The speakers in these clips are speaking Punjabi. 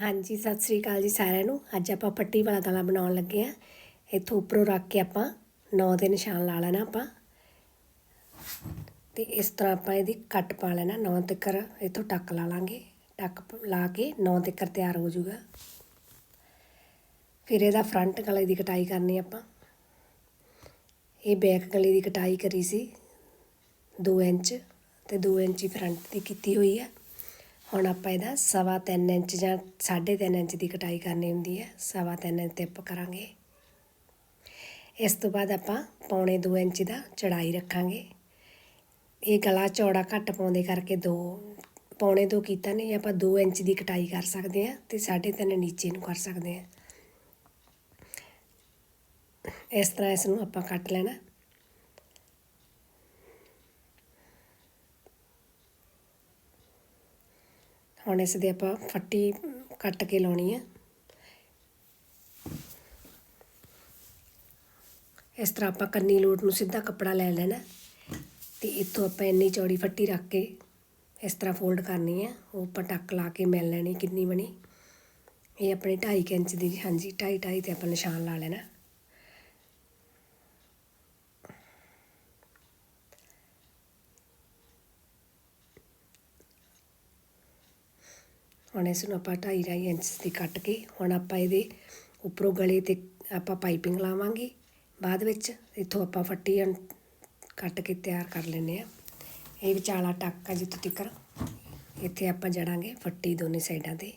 ਹਾਂਜੀ, ਸਤਿ ਸ੍ਰੀ ਅਕਾਲ ਜੀ ਸਾਰਿਆਂ ਨੂੰ। ਅੱਜ ਆਪਾਂ ਪੱਟੀ ਵਾਲਾ ਗਲਾ ਬਣਾਉਣ ਲੱਗੇ ਆ ਇੱਥੋਂ ਉੱਪਰੋਂ ਰੱਖ ਕੇ ਆਪਾਂ 9 ਦੇ ਨਿਸ਼ਾਨ ਲਾ ਲੈਣਾ ਆਪਾਂ। ਤੇ ਇਸ ਤਰ੍ਹਾਂ ਆਪਾਂ ਇਹਦੀ ਕੱਟ ਪਾ ਲੈਣਾ 9 ਤੱਕਰ ਇੱਥੋਂ ਟੱਕ ਲਾ ਲਾਂਗੇ। ਟੱਕ ਲਾ ਕੇ 9 ਤੱਕਰ ਤਿਆਰ ਹੋ ਜਾਊਗਾ। ਫਿਰ ਇਹਦਾ ਫਰੰਟ ਗਲੇ ਦੀ ਕਟਾਈ ਕਰਨੀ ਆਪਾਂ। ਇਹ ਬੈਕ ਗਲੇ ਦੀ ਕਟਾਈ ਕਰੀ ਸੀ। 2 ਇੰਚ ਤੇ 2 ਇੰਚ ਹੀ ਫਰੰਟ ਦੀ ਕੀਤੀ ਹੋਈ ਆ ਹੁਣ ਆਪਾਂ ਇਹਦਾ ਸਵਾ ਤਿੰਨ ਇੰਚ ਜਾਂ 3.5 ਇੰਚ ਦੀ ਕਟਾਈ ਕਰਨੀ ਹੁੰਦੀ ਹੈ। ਸਵਾ ਤਿੰਨ ਇੰਚ ਤੇ ਆਪਾਂ ਕਰਾਂਗੇ। ਇਸ ਤੋਂ ਬਾਅਦ ਆਪਾਂ ਪੌਣੇ 2 ਇੰਚ ਦਾ ਚੜਾਈ ਰੱਖਾਂਗੇ। ਇਹ ਗਲਾ ਚੌੜਾ ਘੱਟ ਪਾਉਂਦੇ ਕਰਕੇ 2 ਪੌਣੇ 2 ਕੀਤਾ ਨਹੀਂ, ਆਪਾਂ 2 ਇੰਚ ਦੀ ਕਟਾਈ ਕਰ ਸਕਦੇ ਹਾਂ ਤੇ 3.5 ਨੀਚੇ ਨੂੰ ਕਰ ਸਕਦੇ ਹਾਂ। ਇਸ ਤਰ੍ਹਾਂ ਇਸ ਨੂੰ ਆਪਾਂ ਕੱਟ ਲੈਣਾ। ਹੁਣ ਇਸ ਦੇ ਆਪਾਂ ਫੱਟੀ ਕੱਟ ਕੇ ਲਾਉਣੀ ਹੈ ਇਸ ਤਰ੍ਹਾਂ ਆਪਾਂ ਕੰਨੀ ਲੋਟ ਨੂੰ ਸਿੱਧਾ ਕੱਪੜਾ ਲੈ ਲੈਣਾ। ਤੇ ਇੱਥੋਂ ਆਪਾਂ ਇੰਨੀ ਚੌੜੀ ਫੱਟੀ ਰੱਖ ਕੇ ਇਸ ਤਰ੍ਹਾਂ ਫੋਲਡ ਕਰਨੀ ਹੈ ਉਹ ਆਪਾਂ ਟੱਕ ਲਾ ਕੇ ਮਿਲ ਲੈਣੀ ਕਿੰਨੀ ਬਣੀ। ਇਹ ਆਪਣੇ 2.5 ਇੰਚ ਦੀ, ਹਾਂਜੀ 2.5 2.5 ਤੇ ਆਪਾਂ ਨਿਸ਼ਾਨ ਲਾ ਲੈਣਾ। ਹੁਣ ਇਸ ਨੂੰ ਆਪਾਂ 2.5 2.5 ਇੰਚ ਦੀ ਕੱਟ ਕੇ ਹੁਣ ਆਪਾਂ ਇਹਦੇ ਉੱਪਰੋਂ ਗਲੇ ਤੇ ਆਪਾਂ ਪਾਈਪਿੰਗ ਲਾਵਾਂਗੇ। ਬਾਅਦ ਵਿੱਚ ਇੱਥੋਂ ਆਪਾਂ ਫੱਟੀ ਕੱਟ ਕੇ ਤਿਆਰ ਕਰ ਲੈਨੇ ਆ ਇਹ ਵਿਚਾਲਾ ਟੱਕ ਆ ਜਿੱਥੋਂ ਤੱਕ ਇੱਥੇ ਆਪਾਂ ਜੜਾਂਗੇ ਫੱਟੀ ਦੋਨੇ ਸਾਈਡਾਂ ਤੇ।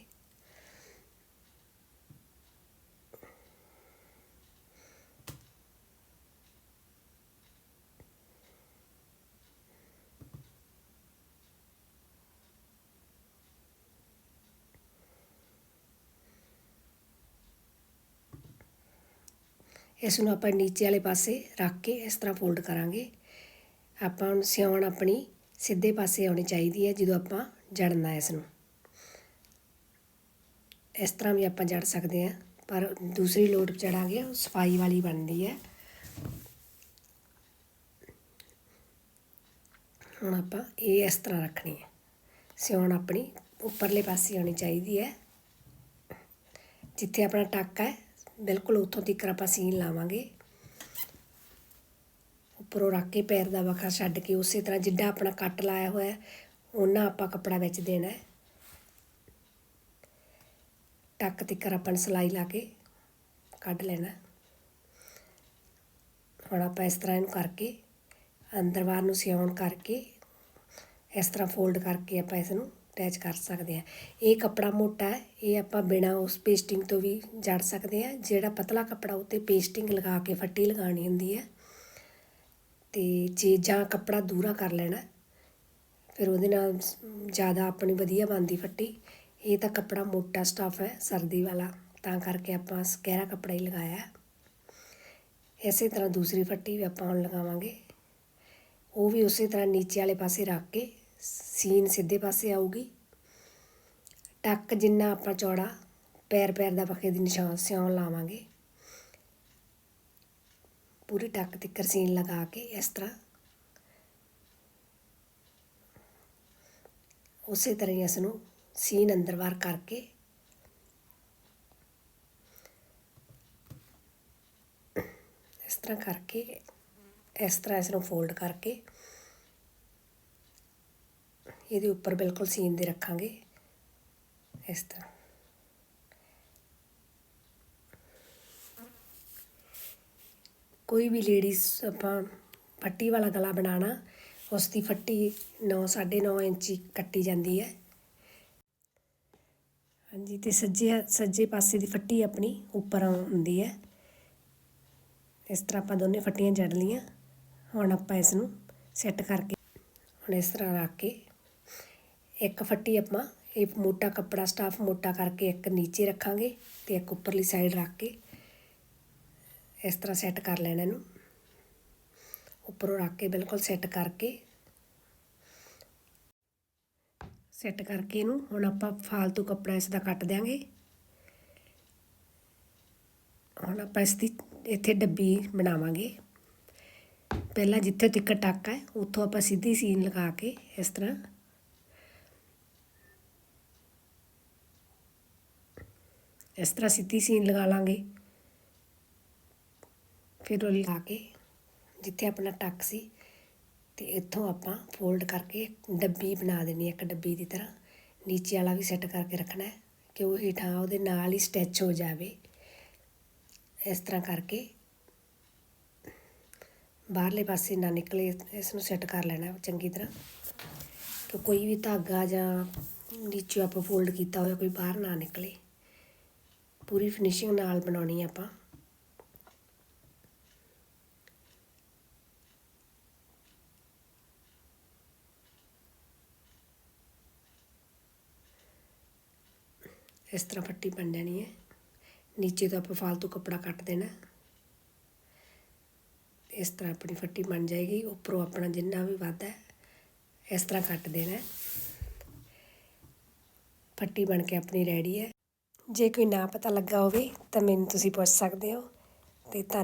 ਇਸ ਨੂੰ ਆਪਾਂ ਨੀਚੇ ਵਾਲੇ ਪਾਸੇ ਰੱਖ ਕੇ ਇਸ ਤਰ੍ਹਾਂ ਫੋਲਡ ਕਰਾਂਗੇ। ਆਪਾਂ ਨੂੰ ਸਿਉਣ ਆਪਣੀ ਸਿੱਧੇ ਪਾਸੇ ਆਉਣੀ ਚਾਹੀਦੀ ਹੈ ਜਦੋਂ ਆਪਾਂ ਜੜਨਾ ਇਸ ਨੂੰ। ਇਸ ਤਰ੍ਹਾਂ ਵੀ ਆਪਾਂ ਜੜ ਸਕਦੇ ਹਾਂ, ਪਰ ਦੂਸਰੀ ਲੋਟ ਜੜਾਂਗੇ ਉਹ ਸਫ਼ਾਈ ਵਾਲੀ ਬਣਦੀ ਹੈ। ਹੁਣ ਆਪਾਂ ਇਹ ਇਸ ਤਰ੍ਹਾਂ ਰੱਖਣੀ ਹੈ। ਸਿਉਣ ਆਪਣੀ ਉੱਪਰਲੇ ਪਾਸੇ ਆਉਣੀ ਚਾਹੀਦੀ ਹੈ। ਜਿੱਥੇ ਆਪਣਾ ਟੱਕ ਹੈ ਬਿਲਕੁਲ ਉੱਥੋਂ ਤੱਕ ਆਪਾਂ ਸੀਨ ਲਾਵਾਂਗੇ। ਉੱਪਰੋਂ ਰੱਖ ਕੇ ਪੈਰ ਦਾ ਵਖਾ ਛੱਡ ਕੇ ਉਸੇ ਤਰ੍ਹਾਂ ਜਿੱਡਾ ਆਪਣਾ ਕੱਟ ਲਾਇਆ ਹੋਇਆ ਉਹਨਾਂ ਆਪਾਂ ਕੱਪੜਾ ਵਿੱਚ ਦੇਣਾ ਹੈ। ਟੱਕ ਤੱਕ ਆਪਾਂ ਨੇ ਸਿਲਾਈ ਲਾ ਕੇ ਕੱਢ ਲੈਣਾ ਹੁਣ ਆਪਾਂ ਇਸ ਤਰ੍ਹਾਂ ਇਹਨੂੰ ਕਰਕੇ ਅੰਦਰ ਬਾਹਰ ਨੂੰ ਸਿਉਣ ਕਰਕੇ ਇਸ ਤਰ੍ਹਾਂ ਫੋਲਡ ਕਰਕੇ ਆਪਾਂ ਇਸ ਨੂੰ ਅਟੈਚ ਕਰ ਸਕਦੇ ਹਾਂ। ਇਹ ਕੱਪੜਾ ਮੋਟਾ ਹੈ, ਇਹ ਆਪਾਂ ਬਿਨਾ ਉਸ ਪੇਸਟਿੰਗ ਤੋਂ ਵੀ ਜੜ ਸਕਦੇ ਹਾਂ। ਜਿਹੜਾ ਪਤਲਾ ਕੱਪੜਾ ਉੱਤੇ ਪੇਸਟਿੰਗ ਲਗਾ ਕੇ ਫੱਟੀ ਲਗਾਉਣੀ ਹੁੰਦੀ ਹੈ। ਤੇ ਜੇ ਜਾਂ ਕੱਪੜਾ ਦੂਰਾ ਕਰ ਲੈਣਾ, ਫਿਰ ਉਹਦੇ ਨਾਲ ਜ਼ਿਆਦਾ ਆਪਣੀ ਵਧੀਆ ਬਣਦੀ ਫੱਟੀ। ਇਹ ਤਾਂ ਕੱਪੜਾ ਮੋਟਾ ਸਟਫ ਹੈ, ਸਰਦੀ ਵਾਲਾ। ਤਾਂ ਕਰਕੇ ਆਪਾਂ ਸਕਹਿਰਾ ਕੱਪੜਾ ਹੀ ਲਗਾਇਆ ਇਸੇ ਤਰ੍ਹਾਂ ਦੂਸਰੀ ਫੱਟੀ ਵੀ ਆਪਾਂ ਹੁਣ ਲਗਾਵਾਂਗੇ। ਉਹ ਵੀ ਉਸੇ ਤਰ੍ਹਾਂ ਨੀਚੇ ਵਾਲੇ ਪਾਸੇ ਰੱਖ ਕੇ ਸੀਨ ਸਿੱਧੇ ਪਾਸੇ ਆਊਗੀ। ਟੱਕ ਜਿੰਨਾ ਆਪਾਂ ਚੌੜਾ, ਪੈਰ ਪੈਰ ਦਾ ਪੱਖੇ ਦੀ ਨਿਸ਼ਾਨ ਸਿਉਣ ਲਾਵਾਂਗੇ। ਪੂਰੀ ਟੱਕ ਤਿੱਕਰ ਸੀਨ ਲਗਾ ਕੇ ਇਸ ਤਰ੍ਹਾਂ। ਉਸੇ ਤਰ੍ਹਾਂ ਹੀ ਇਸ ਨੂੰ ਸੀਨ ਅੰਦਰ ਬਾਹਰ ਕਰਕੇ। ਇਸ ਤਰ੍ਹਾਂ ਕਰਕੇ, ਇਸ ਤਰ੍ਹਾਂ ਇਸ ਨੂੰ ਫੋਲਡ ਕਰਕੇ। ਇਹਦੇ ਉੱਪਰ ਬਿਲਕੁਲ ਸੀਨ ਦੇ ਰੱਖਾਂਗੇ। ਇਸ ਤਰ੍ਹਾਂ। ਕੋਈ ਵੀ ਲੇਡੀਜ਼ ਆਪਾਂ ਫੱਟੀ ਵਾਲਾ ਗਲਾ ਬਣਾਉਣਾ, ਉਸ ਦੀ ਫੱਟੀ 9 9.5 ਇੰਚੀ ਕੱਟੀ ਜਾਂਦੀ ਹੈ। ਹਾਂਜੀ, ਤੇ ਸੱਜੇ ਸੱਜੇ ਪਾਸੇ ਦੀ ਫੱਟੀ ਆਪਣੀ ਉੱਪਰ ਹੁੰਦੀ ਹੈ। ਇਸ ਤਰ੍ਹਾਂ ਆਪਾਂ ਦੋਨੇ ਫੱਟੀਆਂ ਜੜ ਲੀਆਂ ਹੁਣ ਆਪਾਂ ਇਸ ਨੂੰ ਸੈੱਟ ਕਰਕੇ, ਹੁਣ ਇਸ ਤਰ੍ਹਾਂ ਰੱਖ ਕੇ ਇੱਕ ਫੱਟੀ ਆਪਾਂ ਇਹ ਮੋਟਾ ਕੱਪੜਾ ਸਟਾਫ ਮੋਟਾ ਕਰਕੇ ਇੱਕ ਨੀਚੇ ਰੱਖਾਂਗੇ ਤੇ ਇੱਕ ਉੱਪਰਲੀ ਸਾਈਡ ਰੱਖ ਕੇ ਇਸ ਤਰ੍ਹਾਂ ਸੈੱਟ ਕਰ ਲੈਣਾ ਇਹਨੂੰ। ਉੱਪਰੋਂ ਰੱਖ ਕੇ ਬਿਲਕੁਲ ਸੈੱਟ ਕਰਕੇ ਸੈੱਟ ਕਰਕੇ ਇਹਨੂੰ ਹੁਣ ਆਪਾਂ ਫਾਲਤੂ ਕੱਪੜਾ ਇਸ ਦਾ ਕੱਟ ਦਿਆਂਗੇ। ਹੁਣ ਆਪਾਂ ਇਸ ਦੀ ਇੱਥੇ ਡੱਬੀ ਬਣਾਵਾਂਗੇ। ਪਹਿਲਾਂ ਜਿੱਥੇ ਤੱਕ ਟੱਕ ਹੈ, ਉੱਥੋਂ ਆਪਾਂ ਸਿੱਧੀ ਸੀਨ ਲਗਾ ਕੇ ਇਸ ਤਰ੍ਹਾਂ ਇਸ ਤਰ੍ਹਾਂ ਸਿੱਧੀ ਸੀਨ ਲਗਾ ਲਾਂਗੇ। ਫਿਰ ਉਹ ਲਗਾ ਕੇ ਜਿੱਥੇ ਆਪਣਾ ਟੱਕ ਸੀ ਤੇ ਇੱਥੋਂ ਆਪਾਂ ਫੋਲਡ ਕਰਕੇ ਡੱਬੀ ਬਣਾ ਦੇਣੀ ਹੈ ਇੱਕ ਡੱਬੀ ਦੀ ਤਰ੍ਹਾਂ। ਨੀਚੇ ਵਾਲਾ ਵੀ ਸੈੱਟ ਕਰਕੇ ਰੱਖਣਾ ਹੈ ਕਿ ਉਹ ਹੇਠਾਂ ਉਹਦੇ ਨਾਲ ਹੀ ਸਟਿਚ ਹੋ ਜਾਵੇ। ਇਸ ਤਰ੍ਹਾਂ ਕਰਕੇ ਬਾਹਰਲੇ ਪਾਸੇ ਨਾ ਨਿਕਲੇ, ਇਸ ਨੂੰ ਸੈੱਟ ਕਰ ਲੈਣਾ ਚੰਗੀ ਤਰ੍ਹਾਂ। ਕਿ ਕੋਈ ਵੀ ਧਾਗਾ ਜਾਂ ਨੀਚੇ ਆਪਾਂ ਫੋਲਡ ਕੀਤਾ ਹੋਇਆ, ਕੋਈ ਬਾਹਰ ਨਾ ਨਿਕਲੇ। ਪੂਰੀ ਫਿਨਿਸ਼ਿੰਗ ਨਾਲ ਬਣਾਉਣੀ ਹੈ ਆਪਾਂ। ਇਸ ਤਰ੍ਹਾਂ ਫੱਟੀ ਬਣ ਜਾਣੀ ਹੈ। ਨੀਚੇ ਤੋਂ ਆਪਾਂ ਫਾਲਤੂ ਕੱਪੜਾ ਕੱਟ ਦੇਣਾ। ਇਸ ਤਰ੍ਹਾਂ ਆਪਣੀ ਫੱਟੀ ਬਣ ਜਾਏਗੀ। ਉੱਪਰੋਂ ਆਪਣਾ ਜਿੰਨਾ ਵੀ ਵਾਧਾ ਹੈ, ਇਸ ਤਰ੍ਹਾਂ ਕੱਟ ਦੇਣਾ। ਫੱਟੀ ਬਣ ਕੇ ਆਪਣੀ ਰੈਡੀ ਹੈ। ਜੇ ਕੋਈ ਨਾ ਪਤਾ ਲੱਗਾ ਹੋਵੇ ਤਾਂ ਮੈਨੂੰ ਤੁਸੀਂ ਪੁੱਛ ਸਕਦੇ ਹੋ ਤੇ ਧੰਨ